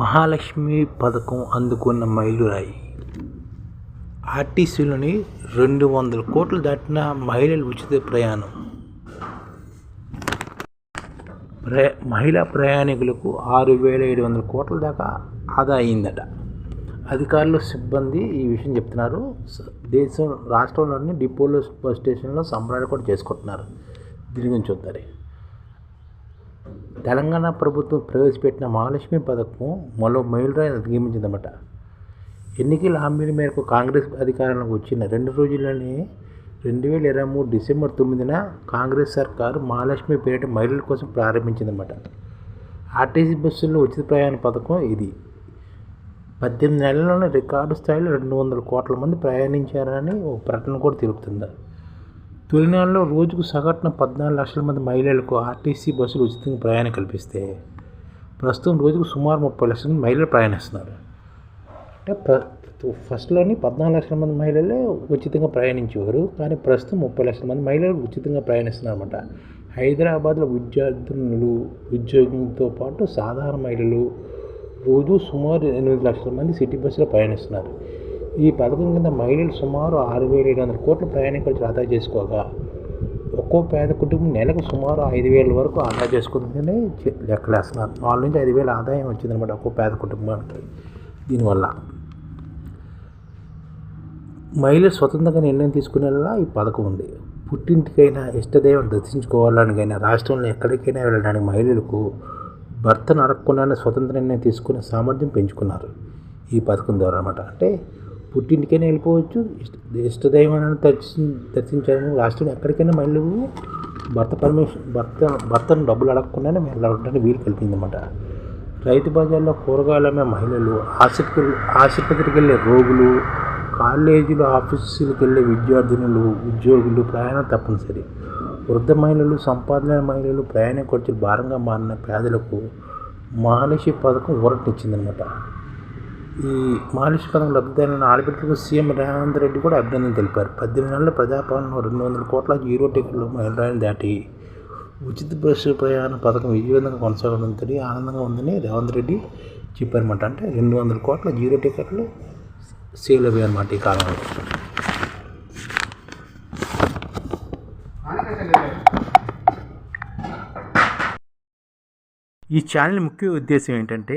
మహాలక్ష్మి పథకం అందుకున్న మైలురాయి ఆర్టీసీలోని రెండు వందల కోట్లు దాటిన మహిళల ఉచిత ప్రయాణం. ప్రయా మహిళా ప్రయాణికులకు ఆరు వేల ఏడు వందల కోట్ల దాకా ఆదా అయిందట. అధికారులు సిబ్బంది ఈ విషయం చెప్తున్నారు. దేశం రాష్ట్రంలోని డిపోలో బస్ స్టేషన్లో సంబరాలు కూడా చేసుకుంటున్నారు. దీని గురించి చూద్దారు తెలంగాణ ప్రభుత్వం ప్రవేశపెట్టిన మహాలక్ష్మి పథకం మరో మైలురాయి అధిగమించిందన్నమాట. ఎన్నికల హామీల మేరకు కాంగ్రెస్ అధికారంలోకి వచ్చిన రెండు రోజుల్లోనే రెండు వేల ఇరవై మూడు డిసెంబర్ తొమ్మిదిన కాంగ్రెస్ సర్కారు మహాలక్ష్మి పేరిట మహిళల కోసం ప్రారంభించిందన్నమాట. ఆర్టీసీ బస్సుల్లో ఉచిత ప్రయాణ పథకం ఇది. పద్దెనిమిది నెలల్లోనే రికార్డు స్థాయిలో రెండు వందల కోట్ల మంది ప్రయాణించారని ఒక ప్రకటన కూడా తెలుపుతుంది. తొలినాళ్ళలో రోజుకు సగటున పద్నాలుగు లక్షల మంది మహిళలకు ఆర్టీసీ బస్సులు ఉచితంగా ప్రయాణం కల్పిస్తే ప్రస్తుతం రోజుకు సుమారు ముప్పై లక్షల మంది మహిళలు ప్రయాణిస్తున్నారు. అంటే ప్ర ఫస్ట్లోని పద్నాలుగు లక్షల మంది మహిళలే ఉచితంగా ప్రయాణించేవారు. కానీ ప్రస్తుతం ముప్పై లక్షల మంది మహిళలు ఉచితంగా ప్రయాణిస్తున్నారు అనమాట హైదరాబాద్లో విద్యార్థులు ఉద్యోగంతో పాటు సాధారణ మహిళలు రోజు సుమారు ఎనిమిది లక్షల మంది సిటీ బస్సులో ప్రయాణిస్తున్నారు. ఈ పథకం కింద మహిళలు సుమారు ఆరు వేల ఏడు వందల కోట్ల ప్రయాణికులు ఆదా చేసుకోగా. ఒక్కో పేద కుటుంబం నెలకు సుమారు ఐదు వేల వరకు ఆదా చేసుకుంటుందని లెక్కలేస్తున్నారు. వాళ్ళ నుంచి ఐదు వేల ఆదాయం వచ్చిందనమాట ఒక్కో పేద కుటుంబానికి. దీనివల్ల మహిళలు స్వతంత్రంగా నిర్ణయం తీసుకునేలా ఈ పథకం ఉంది. పుట్టింటికైనా ఇష్టదైవం దర్శించుకోవాలనికైనా రాష్ట్రంలో ఎక్కడికైనా వెళ్ళడానికి మహిళలకు భర్తను అడగకుండానే స్వతంత్ర నిర్ణయం తీసుకునే సామర్థ్యం పెంచుకున్నారు ఈ పథకం ద్వారా అనమాట అంటే పుట్టింటికైనా వెళ్ళిపోవచ్చు. ఇష్ట ఇష్టదైవాన్ని దర్శి దర్శించాలని రాష్ట్రంలో ఎక్కడికైనా మళ్ళీ భర్త పర్మిషన్ భర్త భర్తను డబ్బులు అడగకుండానే వెళ్ళడానికి వీలు కల్పిందన్నమాట. రైతు బజార్లో కూరగాయలు అమ్మే మహిళలు ఆసుపత్రి ఆసుపత్రికి వెళ్ళే రోగులు కాలేజీలు ఆఫీసులకు వెళ్ళే విద్యార్థినులు ఉద్యోగులు ప్రయాణం తప్పనిసరి. వృద్ధ మహిళలు సంపాదన మహిళలు ప్రయాణ ఖర్చులు భారంగా మారిన పేదలకు మహాలక్ష్మి పథకం ఊరటనిచ్చిందనమాట ఈ మహాలక్ష్మి పథకం లబ్ధిదారులను ఆడబిడ్డలకు సీఎం రేవంత్ రెడ్డి కూడా అభినందన తెలిపారు. పద్దెనిమిది నెలల ప్రజాపాలన రెండు వందల కోట్ల జీరో టికెట్లు మైలురాయిని దాటి ఉచిత బస్సు ప్రయాణ పథకం విజయవంతంగా కొనసాగడంతో ఆనందంగా ఉందని రేవంత్ రెడ్డి చెప్పారన్నమాట. అంటే రెండు వందల కోట్ల జీరో టికెట్లు సేల్ అయ్యాయి అన్నమాట ఈ కాలంలో. ఈ ఛానల్ ముఖ్య ఉద్దేశం ఏంటంటే